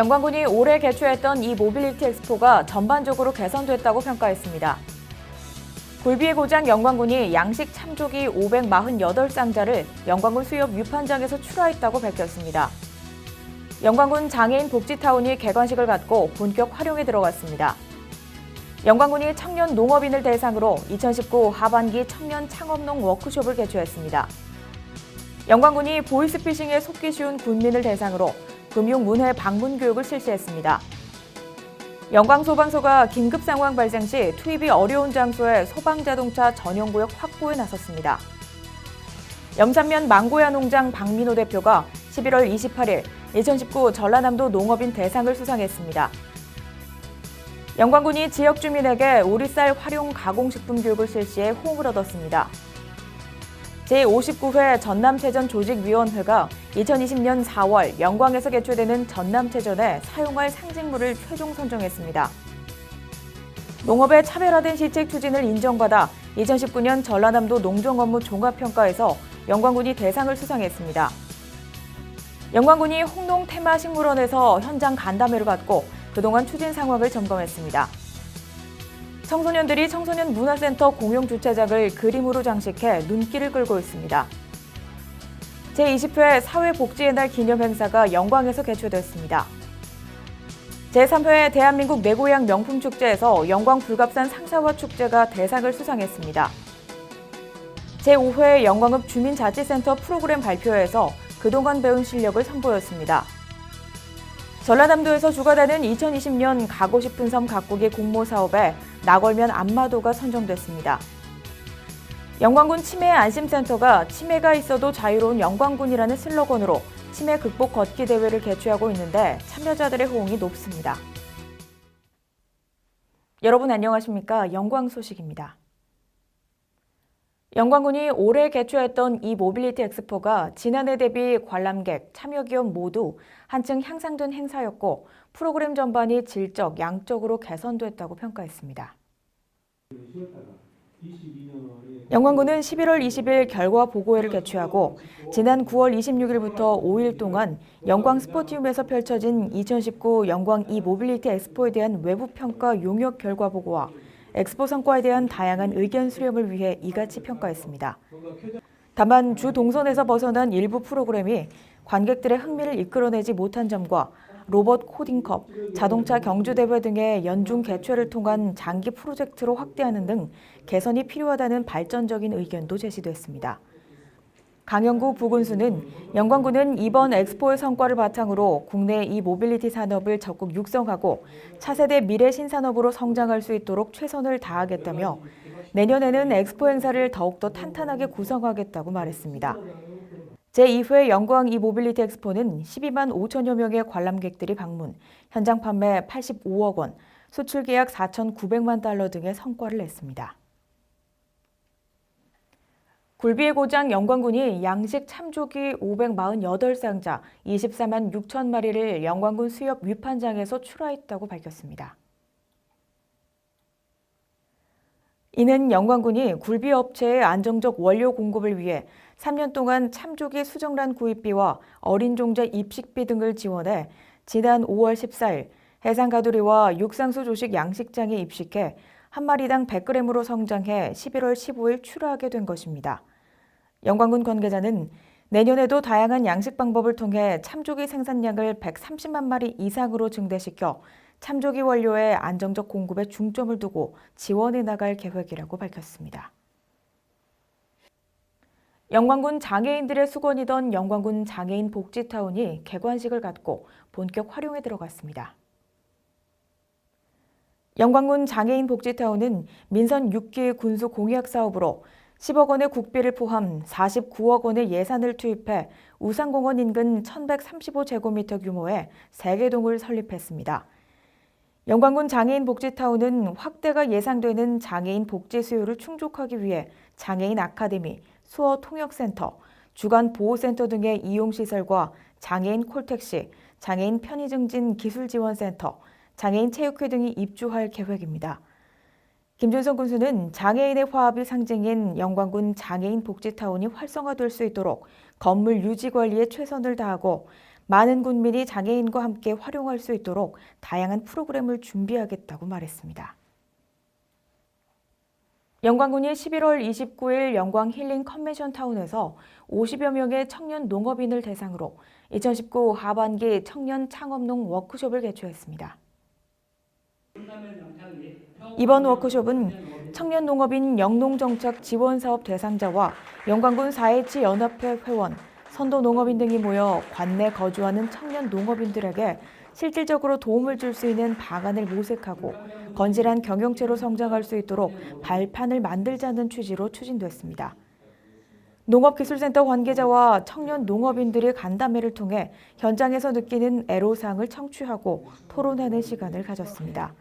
영광군이 올해 개최했던 이 모빌리티 엑스포가 전반적으로 개선됐다고 평가했습니다. 굴비의 고장 영광군이 양식 참조기 548상자를 영광군 수협 유판장에서 출하했다고 밝혔습니다. 영광군 장애인 복지타운이 개관식을 갖고 본격 활용에 들어갔습니다. 영광군이 청년 농업인을 대상으로 2019 하반기 청년 창업농 워크숍을 개최했습니다. 영광군이 보이스피싱에 속기 쉬운 군민을 대상으로 금융문화 방문 교육을 실시했습니다. 영광 소방서가 긴급 상황 발생 시 투입이 어려운 장소에 소방 자동차 전용 구역 확보에 나섰습니다. 염산면 망고야 농장 박민호 대표가 11월 28일 2019 전라남도 농업인 대상을 수상했습니다. 영광군이 지역 주민에게 오리쌀 활용 가공식품 교육을 실시해 호응을 얻었습니다. 제59회 전남체전 조직위원회가 2020년 4월 영광에서 개최되는 전남체전에 사용할 상징물을 최종 선정했습니다. 농업의 차별화된 시책 추진을 인정받아 2019년 전라남도 농정업무 종합평가에서 영광군이 대상을 수상했습니다. 영광군이 홍농 테마식물원에서 현장 간담회를 갖고 그동안 추진 상황을 점검했습니다. 청소년들이 청소년 문화센터 공용 주차장을 그림으로 장식해 눈길을 끌고 있습니다. 제20회 사회복지의 날 기념 행사가 영광에서 개최됐습니다. 제3회 대한민국 내 고향 명품 축제에서 영광 불갑산 상사화 축제가 대상을 수상했습니다. 제5회 영광읍 주민자치센터 프로그램 발표회에서 그동안 배운 실력을 선보였습니다. 전라남도에서 주가되는 2020년 가고 싶은 섬 가꾸기 공모 사업에 나걸면 안마도가 선정됐습니다. 영광군 치매 안심센터가 치매가 있어도 자유로운 영광군이라는 슬로건으로 치매 극복 걷기 대회를 개최하고 있는데 참여자들의 호응이 높습니다. 여러분 안녕하십니까? 영광 소식입니다. 영광군이 올해 개최했던 이 모빌리티 엑스포가 지난해 대비 관람객, 참여기업 모두 한층 향상된 행사였고 프로그램 전반이 질적, 양적으로 개선됐다고 평가했습니다. 영광군은 11월 20일 결과 보고회를 개최하고 지난 9월 26일부터 5일 동안 영광 스포티움에서 펼쳐진 2019 영광 이 모빌리티 엑스포에 대한 외부 평가 용역 결과 보고와 엑스포 성과에 대한 다양한 의견 수렴을 위해 이같이 평가했습니다. 다만 주 동선에서 벗어난 일부 프로그램이 관객들의 흥미를 이끌어내지 못한 점과 로봇 코딩컵, 자동차 경주대회 등의 연중 개최를 통한 장기 프로젝트로 확대하는 등 개선이 필요하다는 발전적인 의견도 제시됐습니다. 강영구 부군수는 영광군은 이번 엑스포의 성과를 바탕으로 국내 이 모빌리티 산업을 적극 육성하고 차세대 미래 신산업으로 성장할 수 있도록 최선을 다하겠다며 내년에는 엑스포 행사를 더욱더 탄탄하게 구성하겠다고 말했습니다. 제2회 영광 이 모빌리티 엑스포는 12만 5천여 명의 관람객들이 방문, 현장 판매 85억 원, 수출 계약 4,900만 달러 등의 성과를 냈습니다. 굴비의 고장 영광군이 양식 참조기 548상자 24만 6천 마리를 영광군 수협 위판장에서 출하했다고 밝혔습니다. 이는 영광군이 굴비 업체의 안정적 원료 공급을 위해 3년 동안 참조기 수정란 구입비와 어린 종자 입식비 등을 지원해 지난 5월 14일 해상 가두리와 육상수 조식 양식장에 입식해 한 마리당 100g으로 성장해 11월 15일 출하하게 된 것입니다. 영광군 관계자는 내년에도 다양한 양식 방법을 통해 참조기 생산량을 130만 마리 이상으로 증대시켜 참조기 원료의 안정적 공급에 중점을 두고 지원해 나갈 계획이라고 밝혔습니다. 영광군 장애인들의 수건이던 영광군 장애인 복지타운이 개관식을 갖고 본격 활용에 들어갔습니다. 영광군 장애인 복지타운은 민선 6기 군수 공약 사업으로 10억 원의 국비를 포함 49억 원의 예산을 투입해 우상공원 인근 1135제곱미터 규모의 3개 동을 설립했습니다. 영광군 장애인 복지타운은 확대가 예상되는 장애인 복지 수요를 충족하기 위해 장애인 아카데미, 수어 통역센터, 주간 보호센터 등의 이용시설과 장애인 콜택시, 장애인 편의증진 기술지원센터, 장애인 체육회 등이 입주할 계획입니다. 김준성 군수는 장애인의 화합이 상징인 영광군 장애인 복지타운이 활성화될 수 있도록 건물 유지 관리에 최선을 다하고 많은 군민이 장애인과 함께 활용할 수 있도록 다양한 프로그램을 준비하겠다고 말했습니다. 영광군이 11월 29일 영광 힐링 컨벤션 타운에서 50여 명의 청년 농업인을 대상으로 2019 하반기 청년 창업농 워크숍을 개최했습니다. 이번 워크숍은 청년 농업인 영농정착 지원사업 대상자와 영광군 4.27 연합회 회원, 선도 농업인 등이 모여 관내 거주하는 청년 농업인들에게 실질적으로 도움을 줄 수 있는 방안을 모색하고 건실한 경영체로 성장할 수 있도록 발판을 만들자는 취지로 추진됐습니다. 농업기술센터 관계자와 청년 농업인들이 간담회를 통해 현장에서 느끼는 애로사항을 청취하고 토론하는 시간을 가졌습니다.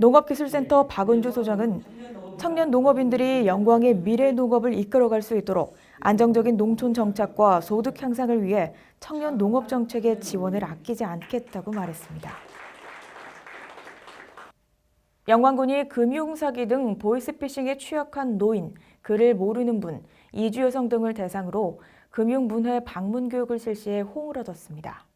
농업기술센터 박은주 소장은 청년 농업인들이 영광의 미래 농업을 이끌어갈 수 있도록 안정적인 농촌 정착과 소득 향상을 위해 청년 농업 정책의 지원을 아끼지 않겠다고 말했습니다. 영광군이 금융사기 등 보이스피싱에 취약한 노인, 글을 모르는 분, 이주 여성 등을 대상으로 금융문화 방문 교육을 실시해 호응을 얻었습니다.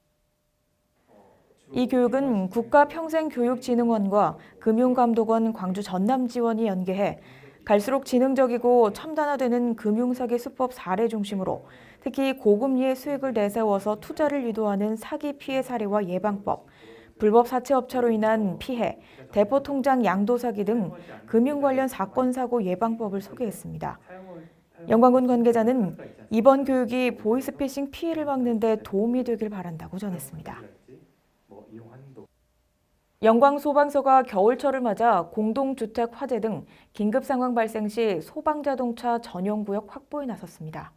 이 교육은 국가평생교육진흥원과 금융감독원 광주 전남지원이 연계해 갈수록 지능적이고 첨단화되는 금융사기 수법 사례 중심으로 특히 고금리의 수익을 내세워서 투자를 유도하는 사기 피해 사례와 예방법, 불법 사채업체로 인한 피해, 대포 통장 양도 사기 등 금융 관련 사건 사고 예방법을 소개했습니다. 영광군 관계자는 이번 교육이 보이스피싱 피해를 막는 데 도움이 되길 바란다고 전했습니다. 영광 소방서가 겨울철을 맞아 공동주택 화재 등 긴급 상황 발생 시 소방자동차 전용 구역 확보에 나섰습니다.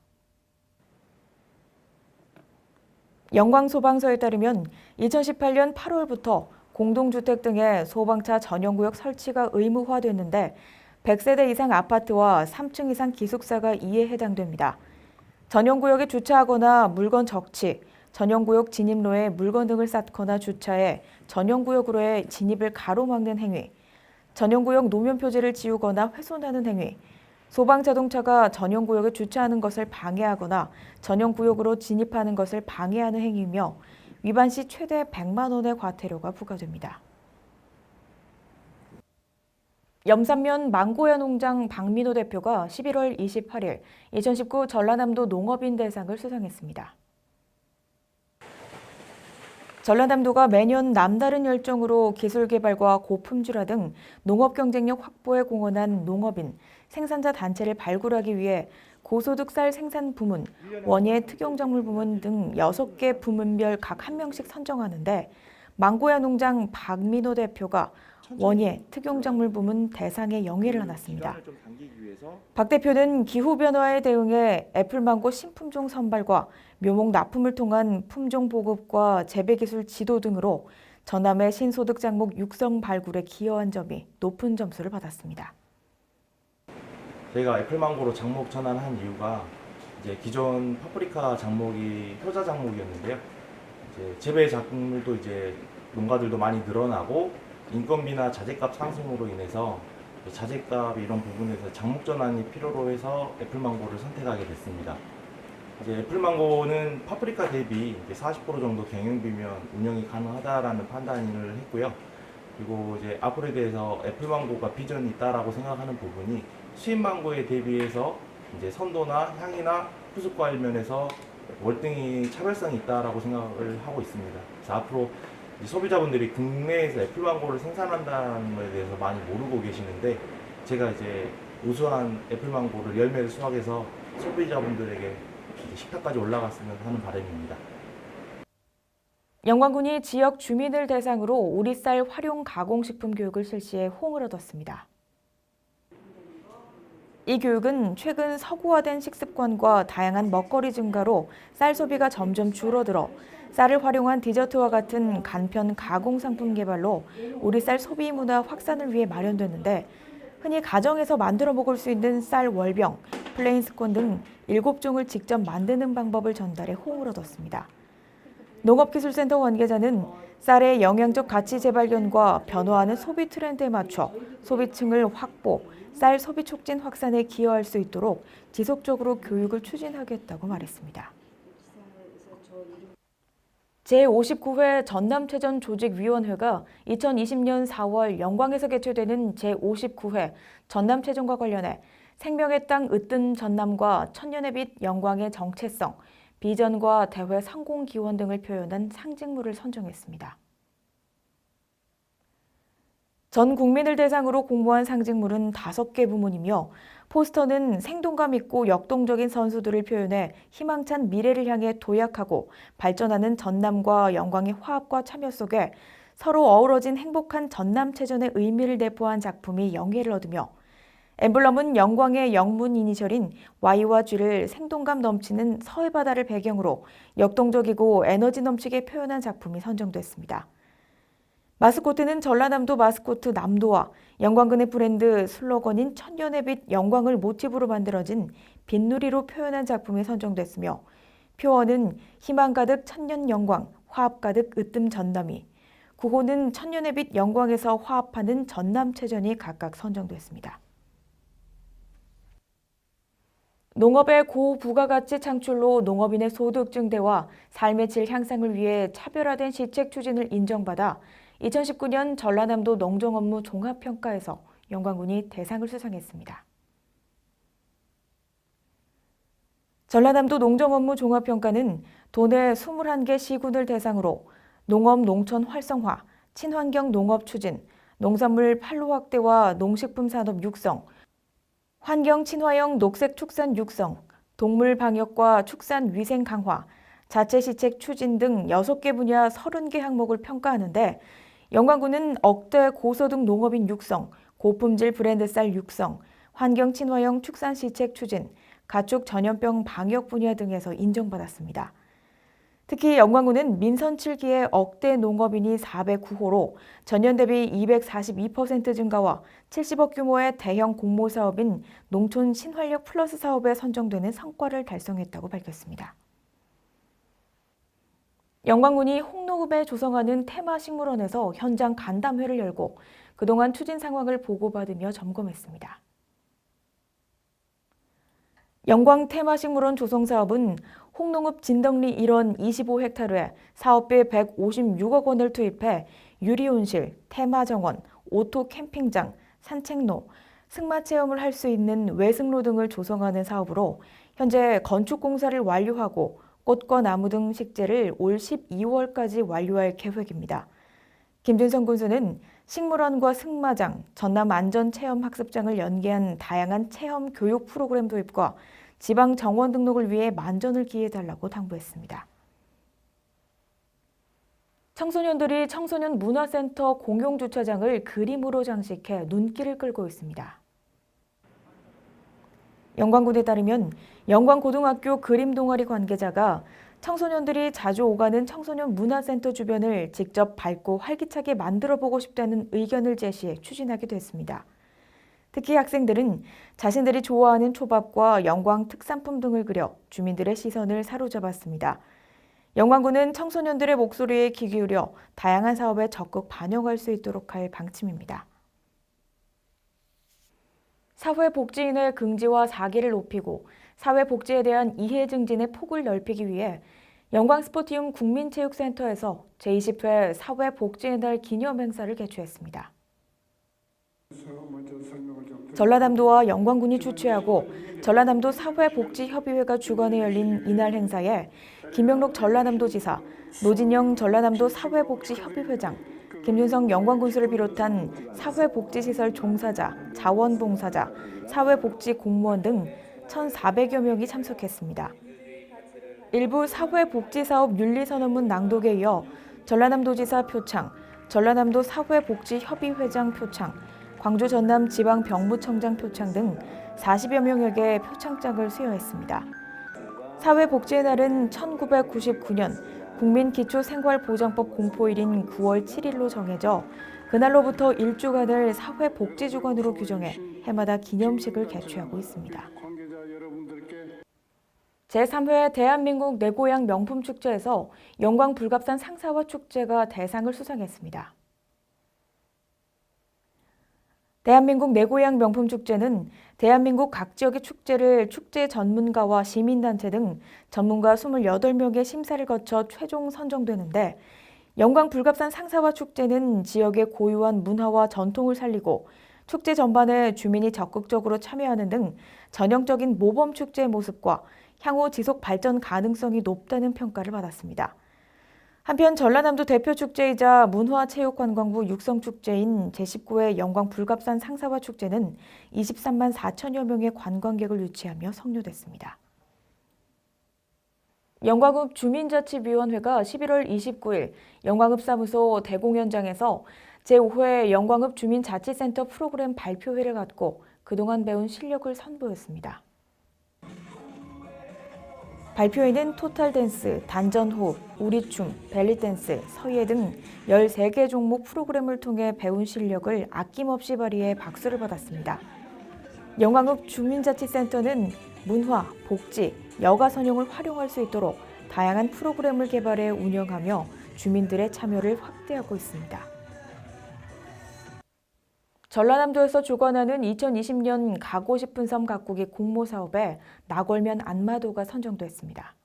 영광 소방서에 따르면 2018년 8월부터 공동주택 등의 소방차 전용 구역 설치가 의무화됐는데 100세대 이상 아파트와 3층 이상 기숙사가 이에 해당됩니다. 전용 구역에 주차하거나 물건 적치, 전용구역 진입로에 물건 등을 쌓거나 주차해 전용구역으로의 진입을 가로막는 행위, 전용구역 노면 표지를 지우거나 훼손하는 행위, 소방 자동차가 전용구역에 주차하는 것을 방해하거나 전용구역으로 진입하는 것을 방해하는 행위며 위반 시 최대 100만 원의 과태료가 부과됩니다. 염산면 망고야 농장 박민호 대표가 11월 28일 2019 전라남도 농업인 대상을 수상했습니다. 전라남도가 매년 남다른 열정으로 기술 개발과 고품질화 등 농업 경쟁력 확보에 공헌한 농업인, 생산자 단체를 발굴하기 위해 고소득 쌀 생산 부문, 원예 특용작물 부문 등 6개 부문별 각한 명씩 선정하는데 망고야 농장 박민호 대표가 원예 특용작물 부문 대상의 영예를 안았습니다. 박 대표는 기후 변화에 대응해 애플망고 신품종 선발과 묘목 납품을 통한 품종 보급과 재배 기술 지도 등으로 전남의 신소득 작목 육성 발굴에 기여한 점이 높은 점수를 받았습니다. 저희가 애플망고로 작목 전환한 이유가 이제 기존 파프리카 작목이 효자 작목이었는데요. 이제 재배 작물도 이제 농가들도 많이 늘어나고 인건비나 자재값 상승으로 인해서 자재값 이런 부분에서 작목 전환이 필요로 해서 애플망고를 선택하게 됐습니다. 이제 애플망고는 파프리카 대비 40% 정도 경영비면 운영이 가능하다라는 판단을 했고요. 그리고 이제 앞으로에 대해서 애플망고가 비전이 있다라고 생각하는 부분이 수입망고에 대비해서 이제 선도나 향이나 후숙과 일 면에서 월등히 차별성이 있다라고 생각을 하고 있습니다. 그래서 앞으로 소비자분들이 국내에서 애플 망고를 생산한다는 것에 대해서 많이 모르고 계시는데 제가 이제 우수한 애플 망고를 열매를 수확해서 소비자분들에게 식탁까지 올라갔으면 하는 바람입니다. 영광군이 지역 주민을 대상으로 오리쌀 활용 가공식품 교육을 실시해 호응을 얻었습니다. 이 교육은 최근 서구화된 식습관과 다양한 먹거리 증가로 쌀 소비가 점점 줄어들어 쌀을 활용한 디저트와 같은 간편 가공 상품 개발로 우리 쌀 소비 문화 확산을 위해 마련됐는데 흔히 가정에서 만들어 먹을 수 있는 쌀 월병, 플레인 스콘 등 7종을 직접 만드는 방법을 전달해 호응을 얻었습니다. 농업기술센터 관계자는 쌀의 영양적 가치 재발견과 변화하는 소비 트렌드에 맞춰 소비층을 확보, 쌀 소비 촉진 확산에 기여할 수 있도록 지속적으로 교육을 추진하겠다고 말했습니다. 제59회 전남체전 조직위원회가 2020년 4월 영광에서 개최되는 제59회 전남체전과 관련해 생명의 땅 으뜸 전남과 천년의 빛 영광의 정체성, 비전과 대회 성공 기원 등을 표현한 상징물을 선정했습니다. 전 국민을 대상으로 공모한 상징물은 다섯 개 부문이며 포스터는 생동감 있고 역동적인 선수들을 표현해 희망찬 미래를 향해 도약하고 발전하는 전남과 영광의 화합과 참여 속에 서로 어우러진 행복한 전남체전의 의미를 내포한 작품이 영예를 얻으며 엠블럼은 영광의 영문 이니셜인 Y와 G를 생동감 넘치는 서해 바다를 배경으로 역동적이고 에너지 넘치게 표현한 작품이 선정됐습니다. 마스코트는 전라남도 마스코트 남도와 영광군의 브랜드 슬로건인 천년의 빛 영광을 모티브로 만들어진 빗누리로 표현한 작품이 선정됐으며 표어는 희망 가득 천년 영광, 화합 가득 으뜸 전남이, 구호는 천년의 빛 영광에서 화합하는 전남체전이 각각 선정됐습니다. 농업의 고부가가치 창출로 농업인의 소득 증대와 삶의 질 향상을 위해 차별화된 시책 추진을 인정받아 2019년 전라남도 농정 업무 종합평가에서 영광군이 대상을 수상했습니다. 전라남도 농정 업무 종합평가는 도내 21개 시군을 대상으로 농업 농촌 활성화, 친환경 농업 추진, 농산물 판로 확대와 농식품 산업 육성, 환경 친화형 녹색 축산 육성, 동물 방역과 축산 위생 강화, 자체 시책 추진 등 6개 분야 30개 항목을 평가하는데 영광군은 억대 고소득 농업인 육성, 고품질 브랜드 쌀 육성, 환경 친화형 축산 시책 추진, 가축 전염병 방역 분야 등에서 인정받았습니다. 특히 영광군은 민선 7기의 억대 농업인이 409호로 전년 대비 242% 증가와 70억 규모의 대형 공모 사업인 농촌 신활력 플러스 사업에 선정되는 성과를 달성했다고 밝혔습니다. 영광군이 홍록읍에 조성하는 테마 식물원에서 현장 간담회를 열고 그동안 추진 상황을 보고받으며 점검했습니다. 영광 테마 식물원 조성 사업은 홍농읍 진덕리 일원 25헥타르에 사업비 156억 원을 투입해 유리온실, 테마 정원, 오토 캠핑장, 산책로, 승마 체험을 할 수 있는 외승로 등을 조성하는 사업으로 현재 건축 공사를 완료하고 꽃과 나무 등 식재를 올 12월까지 완료할 계획입니다. 김준성 군수는 식물원과 승마장, 전남 안전체험학습장을 연계한 다양한 체험 교육 프로그램 도입과 지방 정원 등록을 위해 만전을 기해달라고 당부했습니다. 청소년들이 청소년 문화센터 공용 주차장을 그림으로 장식해 눈길을 끌고 있습니다. 영광군에 따르면 영광고등학교 그림 동아리 관계자가 청소년들이 자주 오가는 청소년 문화센터 주변을 직접 밟고 활기차게 만들어 보고 싶다는 의견을 제시해 추진하게 됐습니다. 특히 학생들은 자신들이 좋아하는 초밥과 영광 특산품 등을 그려 주민들의 시선을 사로잡았습니다. 영광군은 청소년들의 목소리에 귀 기울여 다양한 사업에 적극 반영할 수 있도록 할 방침입니다. 사회복지인의 긍지와 사기를 높이고 사회복지에 대한 이해 증진의 폭을 넓히기 위해 영광스포티움 국민체육센터에서 제20회 사회복지의 날 기념 행사를 개최했습니다. 전라남도와 영광군이 주최하고 전라남도 사회복지협의회가 주관해 열린 이날 행사에 김영록 전라남도지사, 노진영 전라남도 사회복지협의회장, 김준성 영광군수를 비롯한 사회복지시설 종사자, 자원봉사자, 사회복지 공무원 등 1,400여 명이 참석했습니다. 일부 사회복지사업 윤리선언문 낭독에 이어 전라남도지사 표창, 전라남도 사회복지협의회장 표창, 광주 전남 지방 병무청장 표창 등 40여 명에게 표창장을 수여했습니다. 사회복지의 날은 1999년 국민기초생활보장법 공포일인 9월 7일로 정해져 그날로부터 일주간을 사회복지주간으로 규정해 해마다 기념식을 개최하고 있습니다. 제3회 대한민국 내 고향 명품 축제에서 영광 불갑산 상사화 축제가 대상을 수상했습니다. 대한민국 내 고향 명품 축제는 대한민국 각 지역의 축제를 축제 전문가와 시민단체 등 전문가 28명의 심사를 거쳐 최종 선정되는데 영광 불갑산 상사화 축제는 지역의 고유한 문화와 전통을 살리고 축제 전반에 주민이 적극적으로 참여하는 등 전형적인 모범 축제의 모습과 향후 지속 발전 가능성이 높다는 평가를 받았습니다. 한편 전라남도 대표 축제이자 문화체육관광부 육성축제인 제19회 영광 불갑산 상사화 축제는 23만 4천여 명의 관광객을 유치하며 성료됐습니다. 영광읍 주민자치위원회가 11월 29일 영광읍 사무소 대공연장에서 제5회 영광읍 주민자치센터 프로그램 발표회를 갖고 그동안 배운 실력을 선보였습니다. 발표회는 토탈 댄스, 단전 호흡, 우리춤, 벨리 댄스, 서예 등 13개 종목 프로그램을 통해 배운 실력을 아낌없이 발휘해 박수를 받았습니다. 영광읍 주민자치센터는 문화, 복지, 여가 선용을 활용할 수 있도록 다양한 프로그램을 개발해 운영하며 주민들의 참여를 확대하고 있습니다. 전라남도에서 주관하는 2020년 가고 싶은 섬 가꾸기 공모 사업에 나골면 안마도가 선정됐습니다.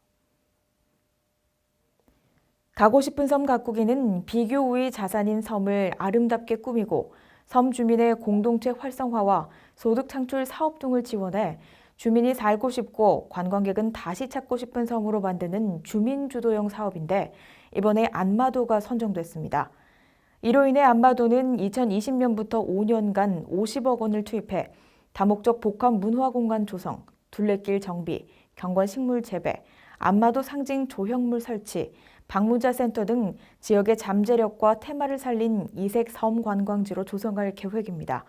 가고 싶은 섬 가꾸기는 비교 우위 자산인 섬을 아름답게 꾸미고 섬 주민의 공동체 활성화와 소득 창출 사업 등을 지원해 주민이 살고 싶고 관광객은 다시 찾고 싶은 섬으로 만드는 주민 주도형 사업인데 이번에 안마도가 선정됐습니다. 이로 인해 안마도는 2020년부터 5년간 50억 원을 투입해 다목적 복합 문화 공간 조성, 둘레길 정비, 경관 식물 재배, 안마도 상징 조형물 설치, 방문자 센터 등 지역의 잠재력과 테마를 살린 이색 섬 관광지로 조성할 계획입니다.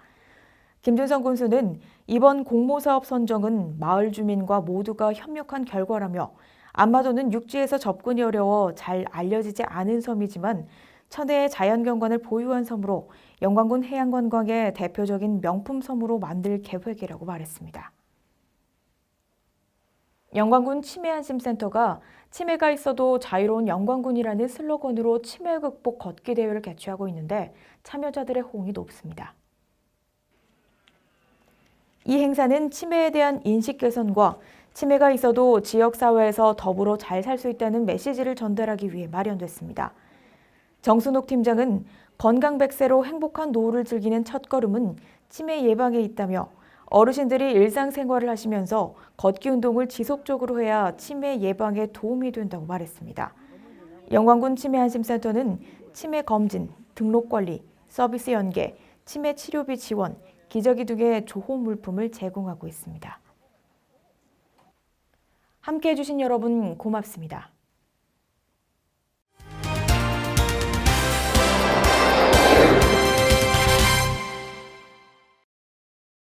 김준성 군수는 이번 공모사업 선정은 마을 주민과 모두가 협력한 결과라며 안마도는 육지에서 접근이 어려워 잘 알려지지 않은 섬이지만 천혜의 자연경관을 보유한 섬으로 영광군 해양관광의 대표적인 명품 섬으로 만들 계획이라고 말했습니다. 영광군 치매안심센터가 치매가 있어도 자유로운 영광군이라는 슬로건으로 치매 극복 걷기 대회를 개최하고 있는데 참여자들의 호응이 높습니다. 이 행사는 치매에 대한 인식 개선과 치매가 있어도 지역사회에서 더불어 잘 살 수 있다는 메시지를 전달하기 위해 마련됐습니다. 정순옥 팀장은 건강 백세로 행복한 노후를 즐기는 첫걸음은 치매 예방에 있다며 어르신들이 일상생활을 하시면서 걷기 운동을 지속적으로 해야 치매 예방에 도움이 된다고 말했습니다. 영광군 치매안심센터는 치매 검진, 등록 관리, 서비스 연계, 치매 치료비 지원, 기저귀 등의 조호 물품을 제공하고 있습니다. 함께 해주신 여러분 고맙습니다.